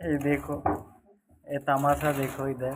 ये देखो ये तमाशा देखो इधर।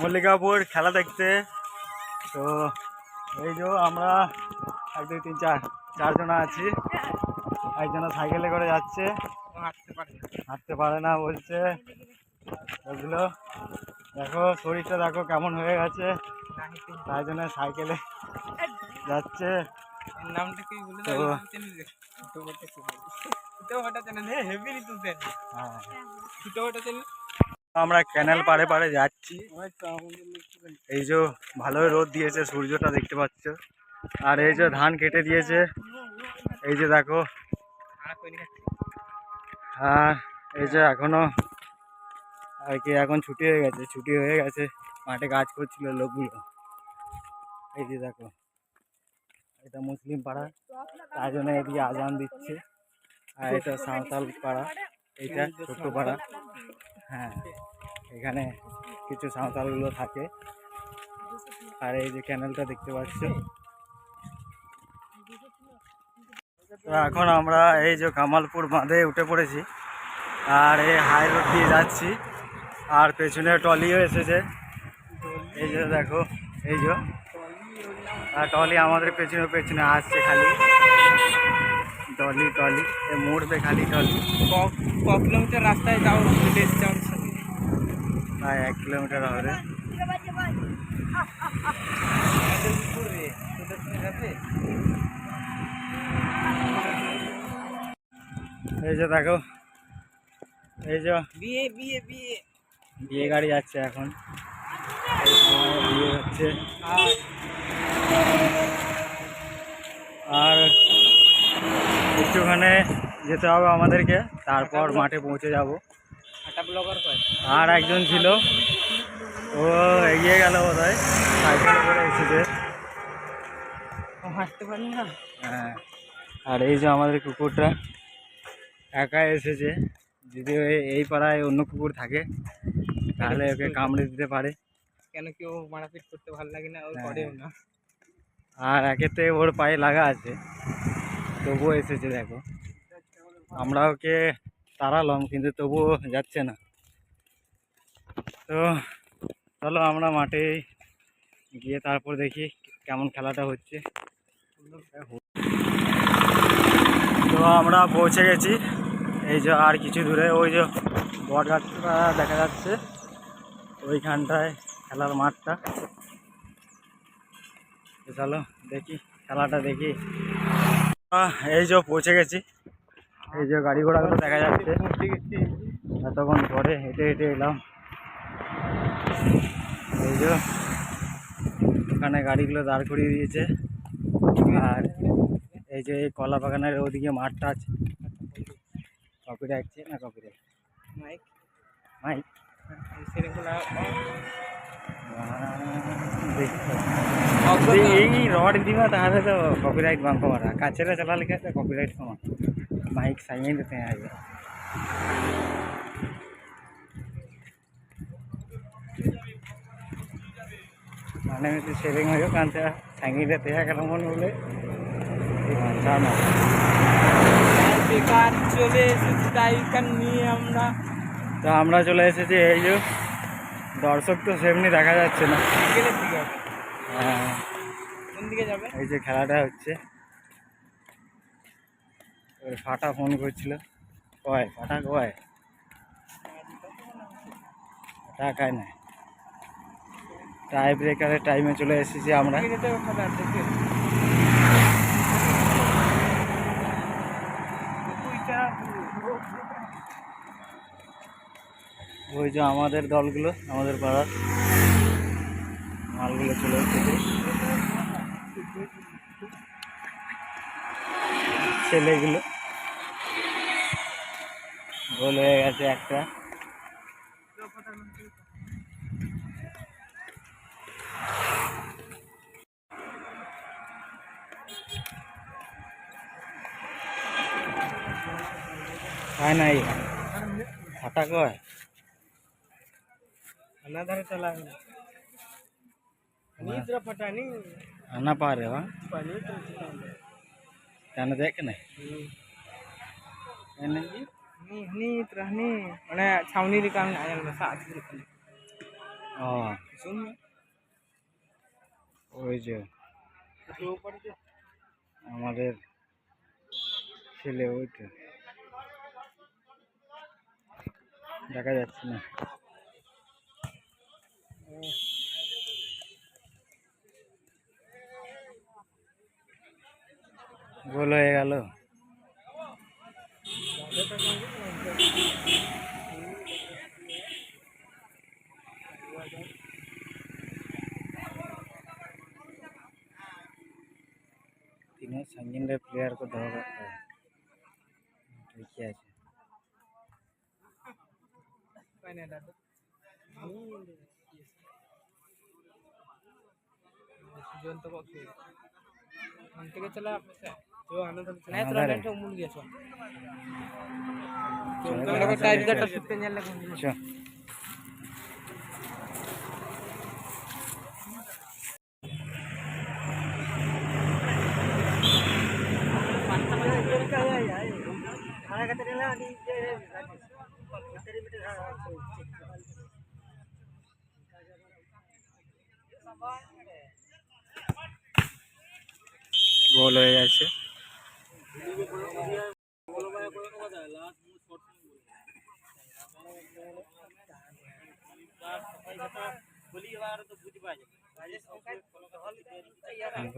মল্লিকাপুর খেলা দেখতে। তো এই যে আমরা এক দুই তিন চার চারজনা আছি। একজনা সাইকেলে করে যাচ্ছে। হাঁটতে পারে না বলছে। ওগুলো দেখো শরীরটা দেখো কেমন হয়ে গেছে। তাই জন্য সাইকেলে যাচ্ছে। নামটা আমরা ক্যানেল পারে পারে যাচ্ছি। এই যে ভালোই রোদ দিয়েছে, সূর্যটা দেখতে পাচ্ছ। আর এই যে ধান কেটে দিয়েছে। এই যে দেখো। আর আর এই যে এখনও আর কি, এখন ছুটি হয়ে গেছে, ছুটি হয়ে গেছে। মাঠে কাজ করছিল লোকগুলো। এই যে দেখো। এটা মুসলিম পাড়া, তার জন্য এদিকে আজান দিচ্ছে। আর এটা সাঁওতাল পাড়া, এটা ছোট্ট পাড়া। হ্যাঁ এখানে কিছু সাঁওতালগুলো থাকে। আর এই যে ক্যানেলটা দেখতে পাচ্ছ। এখন আমরা এই যে কামালপুর বাঁধে উঠে পড়েছি। আর এই হাই রোড দিয়ে যাচ্ছি। আর পেছনে টলিও এসেছে। এই যে দেখো, এই যে। আর টলি আমাদের পেছনে পেছনে আসছে খালি। টলি টলি এ মোড় মুড়বে খালি টলি ক ক কিলোমিটার রাস্তায় যাও চলে এসছে আমার সাথে প্রায় এক কিলোমিটার হবে। এই যে দেখো এই যে বিয়ে বিয়ে বিয়ে। বিয়ে গাড়ি যাচ্ছে এখন। বিয়ে হচ্ছে। আর একটুখানে যেতে হবে আমাদেরকে তারপর মাঠে পৌঁছে যাব। আর একজন ছিল ও এগিয়ে গেল বোধ হয় সাইকেলে করে এসেছে। হাঁটতে পারি না? হ্যাঁ আর এই যে আমাদের কুকুরটা একা এসেছে। যদি এই পাড়ায় অন্য কুকুর থাকে তাহলে ওকে কামড়ে দিতে পারে। কেন কি ও মারাপিট করতে ভালো লাগে না? ও হ্যাঁ। করেও না। আর একেতে ওর পায়ে লাগা আছে। তবুও এসেছে, দেখো। আমরা ওকে তাড়ালাম, কিন্তু তবুও যাচ্ছে না। তো চলো আমরা মাঠে গিয়ে তারপর দেখি কেমন খেলাটা হচ্ছে। তো আমরা পৌঁছে গেছি। এই যে আর কিছু দূরে, ওই যে বট গাছটা দেখা যাচ্ছে। ওইখানটায় খেলার মাঠটা। চলো দেখি, খেলাটা দেখি। এই যে পৌঁছে গেছি। এই যে গাড়ি ঘোড়াগুলো দেখা যাচ্ছে। এতক্ষণ পরে হেঁটে হেঁটে এলাম। এই যে এখানে গাড়িগুলো দাঁড় করিয়ে দিয়েছে। আর এই যে এই কলা বাগানের ওদিকে মাঠটা আছে। কপিরাইট না কপিরাইট মাইক মাইক সেরকম দেখো এই রড दिवा तो हमें तो कॉपीराइट बंद को मारा काचेरा चला लिखा था कॉपीराइट को मारा माइक साइन देते हैं आगे মানে তো সেভিং হয়েও কানতে সাইঙ্গি দিতে হ্যাঁ কেন মন বলে বেকার চলে এসেছি তাই নিয়ে আমরা। তো আমরা চলে এসেছি এই যে। দর্শক তো সেমনি দেখা যাচ্ছে না। হ্যাঁ। এই যে খেলাটা হচ্ছে। ওই ফাটা ফোন করছিল। কয়? ফাটা কয়? খায় না টাই ব্রেকারের টাইমে চলে এসেছি আমরা। ওই যে আমাদের দলগুলো, আমাদের পাড়ার। মালগুলো চলে এসেছে ছেলেগুলো। গোল হয়ে গেছে একটা। খায় নাই ফাটা কয়? అన్నదారు చలాగ నీద్ర పటాని అన్న పారేవా తన దేకనే ఏంటి నీద్ర నీ మన ఛావనీది కాని ఆయన సాచి దికనే ఆ సున్ ওই যে আমাদের ছেলে ওইটা দেখা যাচ্ছে না গোল হয়ে গেল तीनों संगीन रे प्लेयर को धो रखा है ठीक है पहने জীবন্ত পক্ষী ওখান থেকে চলে আসছে তো আনন্দ নাই তোরা একটা মূল গেছো তোমরা টাইগারটা শুটতে নিয়ে লাগুন আচ্ছা Bye. গোল হয়ে যাচ্ছে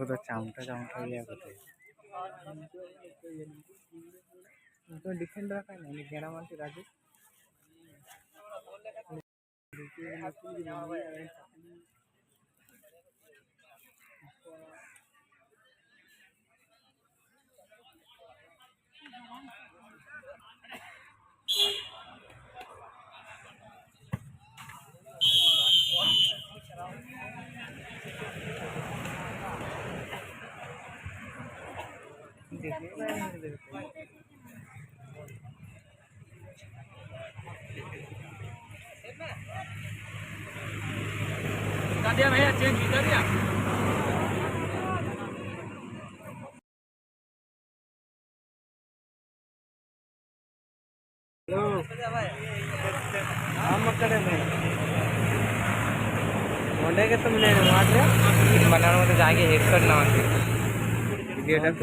তো চামটা চামটা ইয়ে করতে ডিফেন্ড রাখা না दिया भैया चेंज बता दिया हम कड़े में ಮೊನ್ನೆಗೆ तो मिले ಮಾಡ್ರೆ बनाना ಮತ್ತೆ ಜಾಗೆ ಹೆಡ್ ಕಟ್ ना गेट अप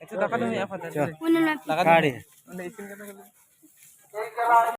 দেখা